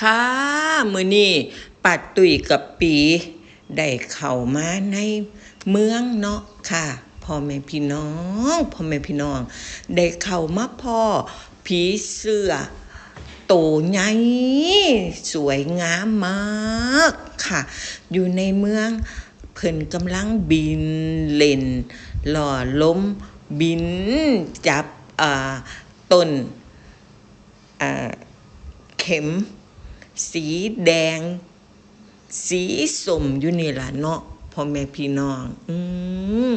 ค่ะมือนี้ปัดตุยกับปีได้เข้ามาในเมืองเนาะค่ะพ่อแม่พี่น้องพ่อแม่พี่น้อง ได้เข้ามาพ่อผีเสื้อโตใหญ่สวยงามมากค่ะ อยู่ในเมืองเพิ่นกำลังบินเล่น หล่อล้มบินจับต้นเข็ม สีแดง สีส้มอยู่นี่ล่ะเนาะพ่อแม่พี่น้อง อืม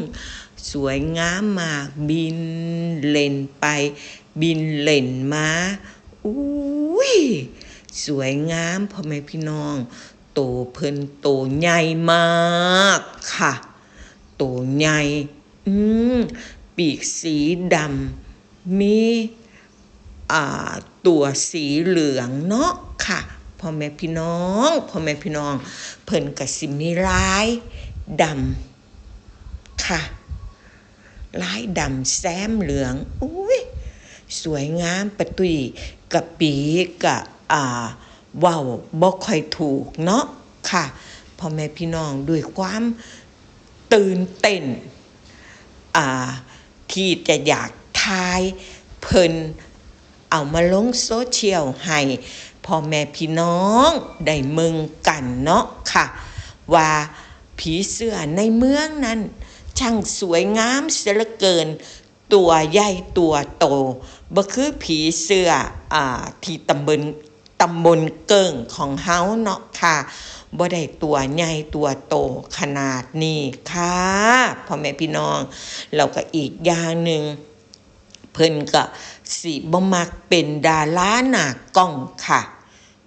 สวยงามมาก บินเล่นไป บินเล่นมาอุ้ยสวยงามพ่อแม่พี่น้อง โตเพิ่นโตใหญ่มากค่ะ โตใหญ่ อืมปีกสีดำมี อ่า ตัวสีเหลืองเนาะค่ะ พ่อแม่พี่น้องพ่อแม่พี่น้อง เพิ่นก็สิมีลายดำค่ะลายดำแซมเหลืองอุ้ยสวยงามประตุยกับปีกับอ่าว้าวบ่ค่อยถูกเนาะค่ะพ่อแม่พี่น้องด้วยความตื่นเต้นอ่าที่จะอยากทายเพิ่นเอามาลงโซเชียลให้ พ่อแม่พี่น้องได้เมึงกันเนาะค่ะ ว่าผีเสื้อในเมืองนั้น ช่างสวยงามเสียเหลือเกิน ตัวใหญ่ตัวโตบ่คือผีเสื้ออ่าที่ตำบลตำบลเกิงของเฮาเนาะค่ะบ่ได้ตัวใหญ่ตัวโตขนาดนี้ค่ะพ่อแม่พี่น้องแล้วก็อีกอย่างหนึ่ง เพิ่นก็สิบ่มักเป็นดาราหน้ากล้องค่ะ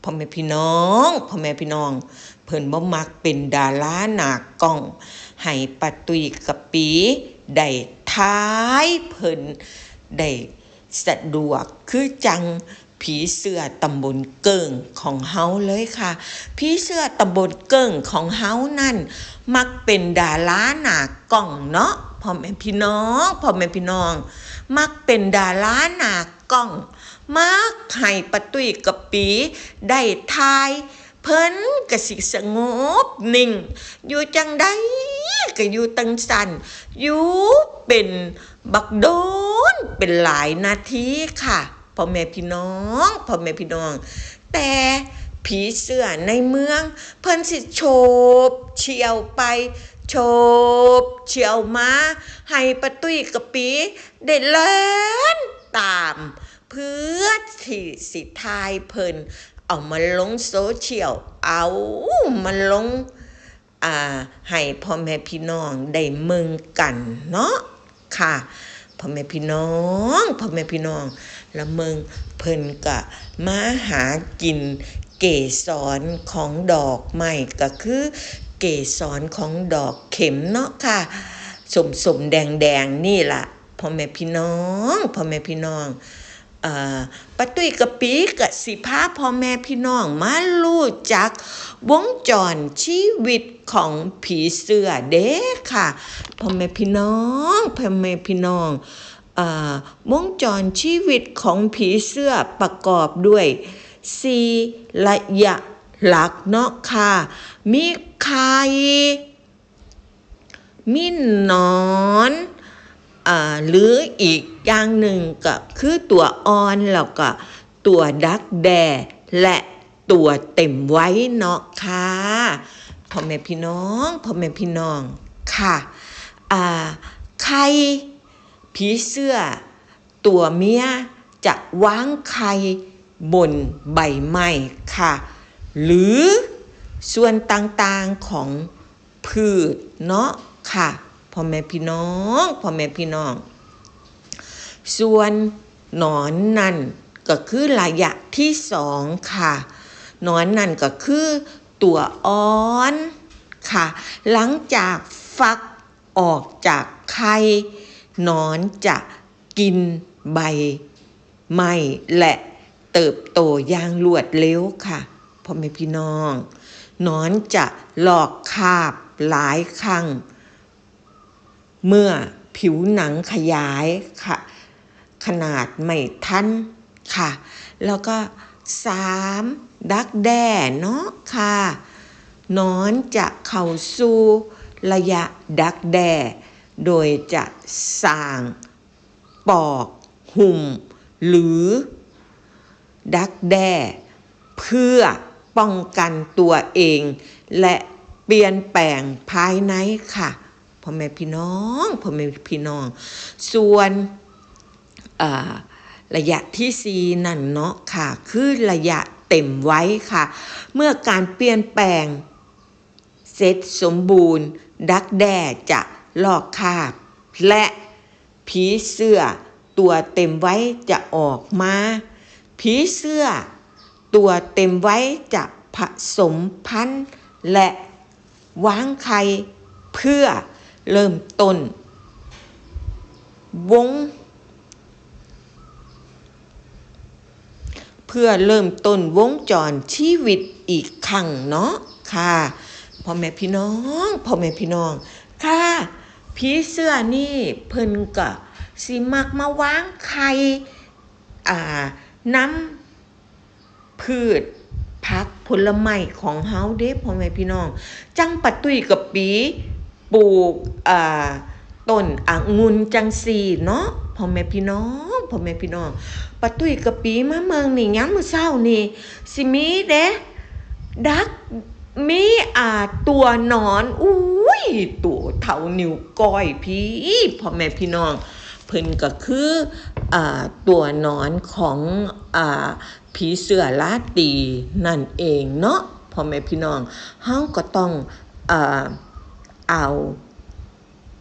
พ่อแม่พี่น้องพ่อแม่พี่น้อง เพิ่นบ่มักเป็นดาราหน้ากล้อง ให้ปัตุยกับปีได้ท้ายเพิ่นได้สะดวกคือจังผีเสื้อตำบลเกิงของเฮาเลยค่ะ ผีเสื้อตำบลเกิงของเฮานั่น มักเป็นดาราหน้ากล้องเนาะพ่อแม่พี่น้องพ่อแม่พี่น้อง มักเป็นดาราหนากล้อง มักให้ปะตุ้ยกับปีได้ทาย เพิ่นก็สิสงบนิ่ง อยู่จังใดก็อยู่ตังสันอยู่เป็นบักโดนเป็นหลายนาทีค่ะพ่อแม่พี่น้องพ่อแม่พี่น้อง แต่ ผีเสื้อในเมือง เพิ่นสิโฉบเฉียวไปโฉบเฉียวมาให้ประตุยกะปีได้เล่นตามเพื่อที่สิทายเพิ่นเอามาลงโซเชียลเอามาลงอ่าให้พ่อแม่พี่น้องได้เมืองกันเนาะค่ะพ่อแม่พี่น้องพ่อแม่พี่น้องแล้วเมืองเพิ่นก็มาหากิน เกสรของดอกไม้ก็คือ เกสรของดอกเข็มเนาะค่ะสมสมแดงแดงๆนี่ล่ะพ่อแม่พี่น้องพ่อแม่พี่น้องปะตุ้ยกะปีกะสิพาพ่อแม่พี่น้องมารู้จัก วงจรชีวิตของผีเสื้อเด้ค่ะพ่อแม่พี่น้องพ่อแม่พี่น้องอวงจรชีวิตของผีเสื้อประกอบด้วย สี่ระยะหลักเนาะค่ะ มีไข่มีนอนอ่าหรืออีกอย่างหนึ่งก็คือตัวอ่อนแล้วก็ตัวดักแด่และตัวเต็มไว้เนาะค่ะพ่อแม่พี่น้องพ่อแม่พี่น้องค่ะอ่าไข่ผีเสื้อ ตัวเมียจะวางไข่ บนใบไม้ค่ะ หรือส่วนต่างๆของพืชเนาะค่ะพ่อแม่พี่น้องพ่อแม่พี่น้อง ส่วนหนอนนั่นก็คือระยะที่สองค่ะ หนอนนั่นก็คือตัวอ่อนค่ะ หลังจากฟักออกจากไข่หนอนจะกินใบไม้และ เติบโตอย่างรวดเร็วค่ะพ่อแม่พี่น้องนอนจะหลอกคาบหลายครั้ง เมื่อผิวหนังขยายค่ะ ขนาดไม่ทันค่ะ แล้วก็สามดักแด้เนาะค่ะนอนจะเข้าสู่ระยะดักแด้โดยจะสร้างปอก หุ่ม หรือ ดักแด้เพื่อป้องกันตัวเอง และเปลี่ยนแปลงภายในค่ะพ่อแม่พี่น้องพ่อแม่พี่น้อง ส่วนระยะที่สี่นั่นเนาะค่ะ คือระยะเต็มไว้ค่ะ เมื่อการเปลี่ยนแปลงเสร็จสมบูรณ์ ดักแด้จะลอกคาบ และผีเสื้อตัวเต็มไว้จะออกมา ผีเสื้อ ตัวเต็มไว้จะผสมพันธุ์และวางไข่เพื่อเริ่มต้น วง เพื่อเริ่มต้นวงจรชีวิตอีกครั้งเนาะค่ะพ่อแม่พี่น้องพ่อแม่พี่น้อง ค่ะผีเสื้อนี่เพิ่นก็สิมักมาวางไข่อ่า น้ำพืชผักผลไม้ของเฮาเด้พ่อแม่พี่น้อง จังปัดตุยกับปีปลูกอ่าต้นอ่างุนจังสีเนาะพ่อแม่พี่น้องพ่อแม่พี่น้องปัดตุยกับปีมาเมืองนี่ยามมื้อเช้านี่สิมีเด้ดักมีอ่าตัวนอนอุ้ยตัวเท่านิ้วก้อยพี่พ่อแม่พี่น้องเพิ่นก็คือ ตัวนอนของอผีเสื้อลาตีนั่นเองเนาะพ่อแม่พี่น้องเฮาก็ต้องอเอา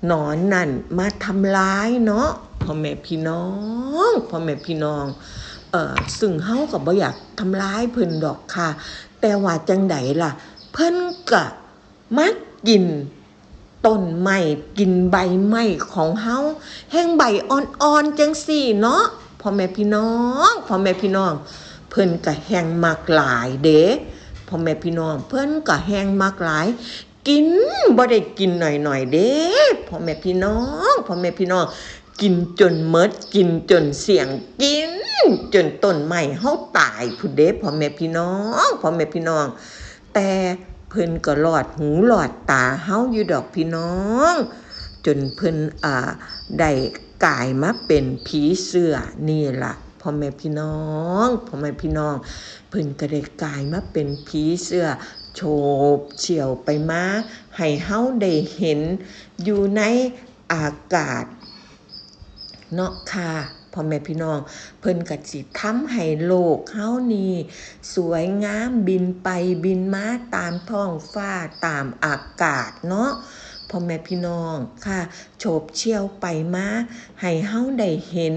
หนอนนั่นมาทำร้ายเนาะพ่อแม่พี่น้องพ่อแม่พี่น้องเออซึ่งเฮาก็บ่อยากทำร้ายเพิ่นดอกค่ะ แต่ว่าจังไดล่ะ เพิ่นก็มากิน ต้นไม้กินใบไม้ของเฮาแห้งใบอ่อนๆจังสี่เนาะพ่อแม่พี่น้องพ่อแม่พี่น้อง เพิ่นก็แห้งมากหลายเด้พ่อแม่พี่น้อง เพิ่นก็แห้งมากหลาย กินบ่ได้กินหน่อยๆเด้พ่อแม่พี่น้องพ่อแม่พี่น้องกินจนเมดกินจนเสียงกิน จนต้นไม้เฮาตายพุดเด้พ่อแม่พี่น้องพ่อแม่พี่น้อง แต่ เพิ่นก็หลอดหูหลอดตาเฮาอยู่ดอกพี่น้อง จนเพิ่นอ่าได้กลายมาเป็นผีเสื้อนี่ล่ะพ่อแม่พี่น้องพ่อแม่พี่น้อง เพิ่นก็ได้กลายมาเป็นผีเสื้อโฉบเฉี่ยวไปมาให้เฮาได้เห็นอยู่ในอากาศ เนาะค่ะพ่อแม่พี่น้อง เพิ่นก็สิทำให้โลกเฮานี่สวยงามบินไปบินมาตามท้องฟ้าตามอากาศเนาะพ่อแม่พี่น้องค่ะโฉบเชี่ยวไปมาให้เฮาได้เห็น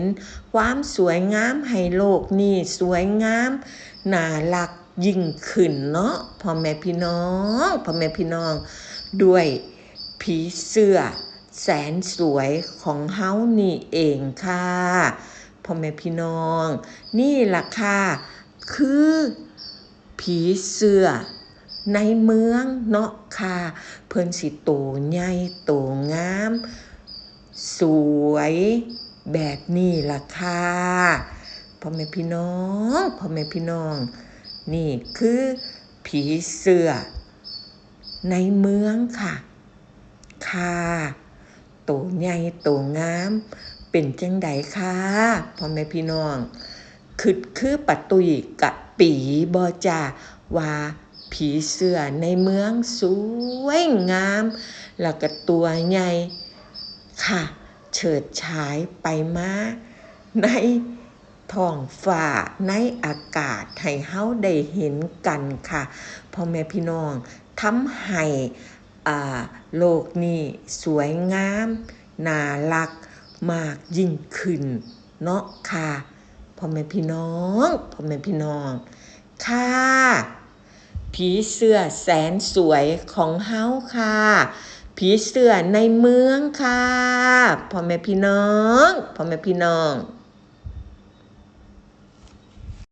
ความสวยงามให้โลกนี่สวยงามน่ารักยิ่งขึ้นเนาะพ่อแม่พี่น้องพ่อแม่พี่น้อง ด้วยผีเสื้อ แสนสวยของเฮานี่เองค่ะพ่อแม่พี่น้อง นี่ล่ะค่ะคือผีเสื้อในเมืองเนาะค่ะ เพิ่นสิโตใหญ่โตงาม สวยแบบนี้ล่ะค่ะพ่อแม่พี่น้องพ่อแม่พี่น้อง นี่คือผีเสื้อในเมืองค่ะ ค่ะ โตใหญ่โตงาม เป็นจังใดคะพ่อแม่พี่น้องคือคือปะตุยกะปีบอจาว่าผีเสื้อในเมืองสวยงาม แล้วก็ตัวใหญ่ค่ะ เฉิดฉายไปมาในท้องฟ้าในอากาศให้เฮาได้เห็นกันค่ะพ่อแม่พี่น้องทำให้ อ่า โลกนี้สวยงาม น่ารัก มากยิ่งขึ้น เนาะค่ะพ่อแม่พี่น้องพ่อแม่พี่น้อง ค่ะ ผีเสื้อแสนสวยของเฮาค่ะ ผีเสื้อในเมืองค่ะพ่อแม่พี่น้องพ่อแม่พี่น้อง